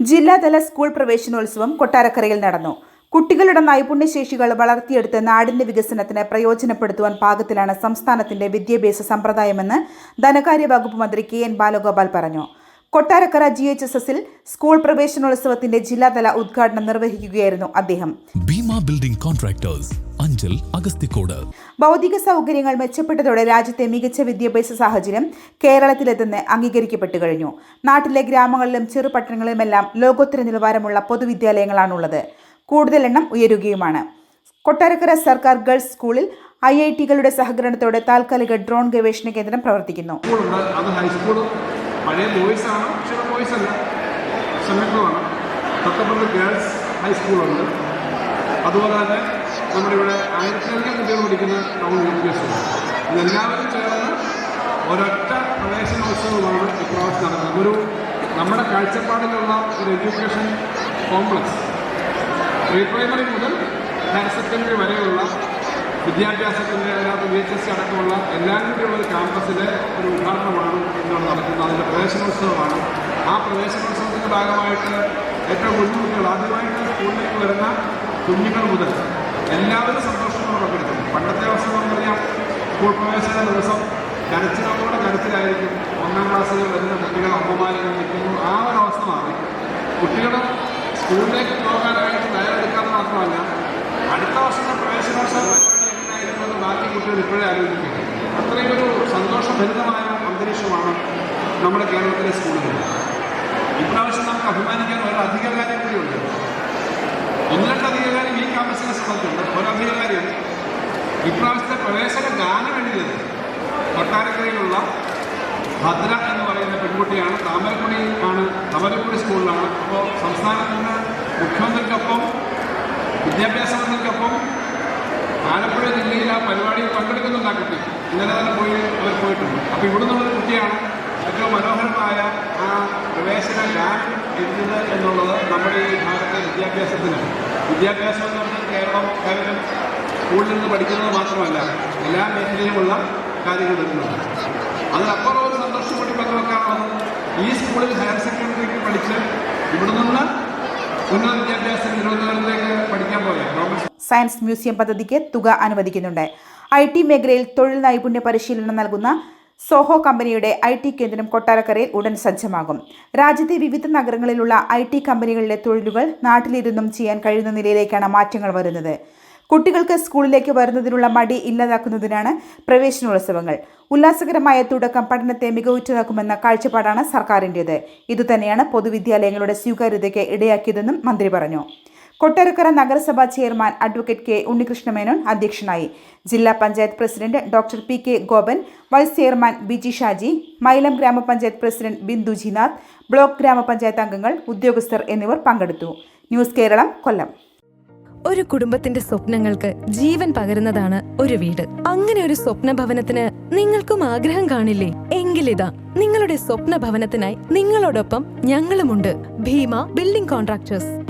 ജില്ലാതല സ്കൂൾ പ്രവേശനോത്സവം കൊട്ടാരക്കരയിൽ നടന്നു. കുട്ടികളുടെ നൈപുണ്യശേഷികൾ വളർത്തിയെടുത്ത് നാടിന്റെ വികസനത്തിന് പ്രയോജനപ്പെടുത്തുവാൻ പാകത്തിലാണ് സംസ്ഥാനത്തിന്റെ വിദ്യാഭ്യാസ സമ്പ്രദായമെന്ന് ധനകാര്യ വകുപ്പ് മന്ത്രി കെ എൻ ബാലഗോപാൽ പറഞ്ഞു. കൊട്ടാരക്കര ജി എച്ച് എസ് എസിൽ സ്കൂൾ പ്രവേശനോത്സവത്തിന്റെ ജില്ലാതല ഉദ്ഘാടനം നിർവഹിക്കുകയായിരുന്നു അദ്ദേഹം. Bhima building contractors Anchal Agasthicode. ഭൗതിക സൗകര്യങ്ങൾ മെച്ചപ്പെട്ടതോടെ രാജ്യത്തെ മികച്ച വിദ്യാഭ്യാസ സാഹചര്യം കേരളത്തിലെത്തുന്ന അംഗീകരിക്കപ്പെട്ടു കഴിഞ്ഞു. നാട്ടിലെ ഗ്രാമങ്ങളിലും ചെറുപട്ടണങ്ങളിലുമെല്ലാം ലോകോത്തര നിലവാരമുള്ള പൊതുവിദ്യാലയങ്ങളാണുള്ളത്. കൂടുതൽ എണ്ണം ഉയരുകയുമാണ്. കൊട്ടാരക്കര സർക്കാർ ഗേൾസ് സ്കൂളിൽ ഐ ഐ ടികളുടെ സഹകരണത്തോടെ താൽക്കാലിക ഡ്രോൺ ഗവേഷണ കേന്ദ്രം പ്രവർത്തിക്കുന്നു. പഴയ ബോയ്സ് ആണ്? പക്ഷേ ബോയ്സ് അല്ല. സംരംഭമാണ് തൊട്ടപ്പുറത്ത് ഗേൾസ് ഹൈസ്കൂളുണ്ട് അതുപോലെ തന്നെ നമ്മുടെ ഇവിടെ ആയിരത്തിലധികം കുട്ടികൾ പഠിക്കുന്ന ടൗൺ വിദ്യാഭ്യാസമുണ്ട് ഇതെല്ലാവരും ചേർന്ന് ഒരൊറ്റ പ്രവേശനോത്സവമാണ് ഇപ്രാവശ്യം നടക്കുന്നത്. ഒരു നമ്മുടെ കാഴ്ചപ്പാടിലുള്ള ഒരു എഡ്യൂക്കേഷൻ കോംപ്ലക്സ് പ്രീ പ്രൈമറി മുതൽ ഹയർ സെക്കൻഡറി വരെയുള്ള വിദ്യാഭ്യാസത്തിന്റെ അതിനകത്ത് വി എച്ച് എസ് സി അടക്കമുള്ള എല്ലാം കൂടിയുള്ള ഒരു ക്യാമ്പസിലെ ഒരു ഉദ്ഘാടനമാണ് ഇന്നോട് നടക്കുന്നത്. അതിന്റെ പ്രവേശനോത്സവമാണ്. ആ പ്രവേശനോത്സവത്തിന്റെ ഭാഗമായിട്ട് ഏറ്റവും കുഞ്ഞുകുട്ടികൾ ആദ്യമായിട്ട് സ്കൂളിലേക്ക് വരുന്ന കുഞ്ഞുങ്ങൾ മുതൽ എല്ലാവരും സന്തോഷത്തോടെ പങ്കെടുക്കുന്നു പണ്ടത്തെ അവസ്ഥ നമുക്കറിയാം സ്കൂൾ പ്രവേശന ദിവസം കരച്ചിലോടെ കരച്ചിലായിരിക്കും. ഒന്നാം ക്ലാസ്സിൽ വരുന്ന കുട്ടികൾ അമ്മമാരിൽ നിൽക്കുന്നു. ആ ഒരു അവസ്ഥ മാറി. കുട്ടികൾ സ്കൂളിലേക്ക് പോകാനായിട്ട് തയ്യാറെടുക്കാതെ മാത്രമല്ല അടുത്ത വർഷത്തെ പ്രവേശനോത്സവ ബാക്കി കുട്ടികൾ ഇപ്പോഴേ ആലോചിക്കുക അത്രയും ഒരു സന്തോഷഭരിതമായ അന്തരീക്ഷമാണ് നമ്മുടെ കേരളത്തിലെ സ്കൂളുകളിൽ. ഇപ്രാവശ്യം നമുക്ക് അഭിമാനിക്കാൻ ഒരു അധികകാര്യം കൂടിയുണ്ട് ഒന്ന് രണ്ട് അധികകാര്യം ഈ ക്യാമ്പസിനെ സംബന്ധിച്ചുണ്ട് ഒരധികകാര്യം ഇപ്രാവശ്യത്തെ പ്രവേശന ഗാനം എഴുതിയത് കൊട്ടാരക്കരയിലുള്ള ഭദ്ര എന്ന് പറയുന്ന പെൺകുട്ടിയാണ്. താമരക്കുടി ആണ് താമരക്കുടി സ്കൂളിലാണ്. അപ്പോൾ സംസ്ഥാനത്തിന് മുഖ്യമന്ത്രിക്കൊപ്പം വിദ്യാഭ്യാസ മന്ത്രിക്കൊപ്പം ആലപ്പുഴ ജില്ലയിൽ ആ പരിപാടിയിൽ പങ്കെടുക്കുന്നുണ്ട് കുട്ടി ഇന്നലെ തന്നെ പോയി അവർ പോയിട്ടുണ്ട്. അപ്പോൾ ഇവിടുന്ന് ഒരു കുട്ടിയാണ് ഏറ്റവും മനോഹരമായ ആ പ്രവേശന ഗാനം എഴുതുന്നത് എന്നുള്ളത് നമ്മുടെ ഈ ഭാഗത്തെ വിദ്യാഭ്യാസത്തിന്. വിദ്യാഭ്യാസം എന്ന് പറഞ്ഞാൽ കേരളം കേവലം സ്കൂളിൽ നിന്ന് പഠിക്കുന്നത് മാത്രമല്ല എല്ലാ മേഖലയിലുമുള്ള കാര്യങ്ങൾ വരുന്നുണ്ട് അതിനപ്പുറം ഒരു സന്തോഷം കൂടി പങ്കുവെക്കാനുള്ളത് ഈ സ്കൂളിൽ ഹയർ സെക്കൻഡറിക്ക് പഠിച്ച് ഇവിടെ നിന്ന് ഉന്നത വിദ്യാഭ്യാസം തിരുവനന്തപുരത്തേക്ക് പഠിക്കാൻ പോയ. ഗവൺമെന്റ് സയൻസ് മ്യൂസിയം പദ്ധതിക്ക് തുക അനുവദിക്കുന്നുണ്ട്. ഐ ടി മേഖലയിൽ തൊഴിൽ നൈപുണ്യ പരിശീലനം നൽകുന്ന സോഹോ കമ്പനിയുടെ ഐ ടി കേന്ദ്രം കൊട്ടാരക്കരയിൽ ഉടൻ സജ്ജമാകും. രാജ്യത്തെ വിവിധ നഗരങ്ങളിലുള്ള ഐ ടി കമ്പനികളിലെ തൊഴിലുകൾ നാട്ടിലിരുന്നും ചെയ്യാൻ കഴിയുന്ന നിലയിലേക്കാണ് മാറ്റങ്ങൾ വരുന്നത്. കുട്ടികൾക്ക് സ്കൂളിലേക്ക് വരുന്നതിനുള്ള മടി ഇല്ലാതാക്കുന്നതിനാണ് പ്രവേശനോത്സവങ്ങൾ. ഉല്ലാസകരമായ തുടക്കം പഠനത്തെ മികവുറ്റതാക്കുമെന്ന കാഴ്ചപ്പാടാണ് സർക്കാരിന്റേത്. ഇതുതന്നെയാണ് പൊതുവിദ്യാലയങ്ങളുടെ സ്വീകാര്യതയ്ക്ക് ഇടയാക്കിയതെന്നും മന്ത്രി പറഞ്ഞു. കൊട്ടാരക്കര നഗരസഭാ ചെയർമാൻ അഡ്വക്കേറ്റ് കെ ഉണ്ണികൃഷ്ണമേനോൻ അധ്യക്ഷനായി. ജില്ലാ panchayat president doctor P K Gopan vice chairman Biji Shaji Mylom ഗ്രാമപഞ്ചായത്ത് പ്രസിഡന്റ് ബിന്ദു ജിനാഥ് ബ്ലോക്ക് ഗ്രാമപഞ്ചായത്ത് അംഗങ്ങൾ ഉദ്യോഗസ്ഥർ എന്നിവർ പങ്കെടുത്തു. ന്യൂസ് കേരളം കൊല്ലം. ഒരു കുടുംബത്തിന്റെ സ്വപ്നങ്ങൾക്ക് ജീവൻ പകരുന്നതാണ് ഒരു വീട്. അങ്ങനെ ഒരു സ്വപ്ന ഭവനത്തിന് നിങ്ങൾക്കും ആഗ്രഹം കാണില്ലേ? എങ്കിലിതാ നിങ്ങളുടെ സ്വപ്ന ഭവനത്തിനായി നിങ്ങളോടൊപ്പം ഞങ്ങളുമുണ്ട്. Bhima building contractors.